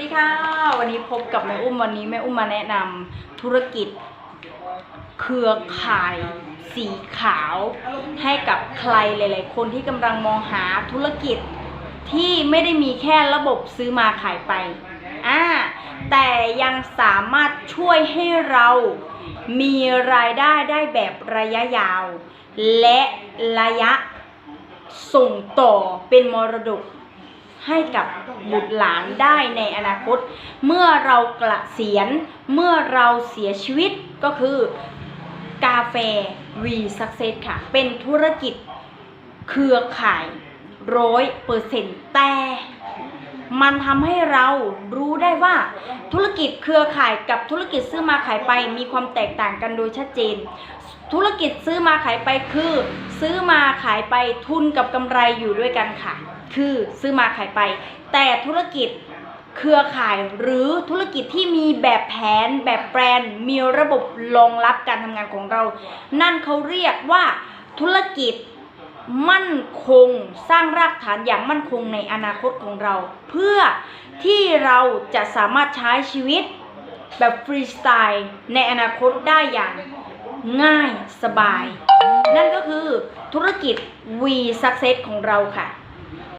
ดีค่ะ วันนี้พบกับแม่อุ้มวันนี้แม่อุ้มมาแนะนำธุรกิจ เครือข่ายสีขาว ให้กับใครหลาย ๆ คนที่กำลังมองหาธุรกิจที่ไม่ได้มีแค่ระบบซื้อมาขายไปอ่าแต่ยังสามารถช่วยให้เรามีรายได้ได้แบบระยะยาว และระยะส่งต่อเป็นมรดก ให้กับบุตรหลานได้ในอนาคต เมื่อเรากระเกษียณเมื่อเราเสียชีวิตก็คือกาแฟ V Success ค่ะ เป็นธุรกิจเครือข่ายร้อยเปอร์เซ็นต์แต่ มันทำให้เรารู้ได้ว่าธุรกิจเครือข่ายกับธุรกิจซื้อมาขายไปมีความแตกต่างกันโดยชัดเจน ธุรกิจซื้อมาขายไปคือ ซื้อมาขายไปทุนกับกำไรอยู่ด้วยกันค่ะ คือซื้อมาขายไป แต่ธุรกิจเครือข่ายหรือธุรกิจที่มีแบบแผน แบบแบรนด์มีระบบรองรับการทำงานของเรา นั่นเขาเรียกว่าธุรกิจมั่นคงสร้างรากฐานอย่างมั่นคงในอนาคตของเรา เพื่อที่เราจะสามารถใช้ชีวิตแบบฟรีสไตล์ในอนาคตได้อย่างง่ายสบาย นั่นก็คือธุรกิจ V Success ของเราค่ะ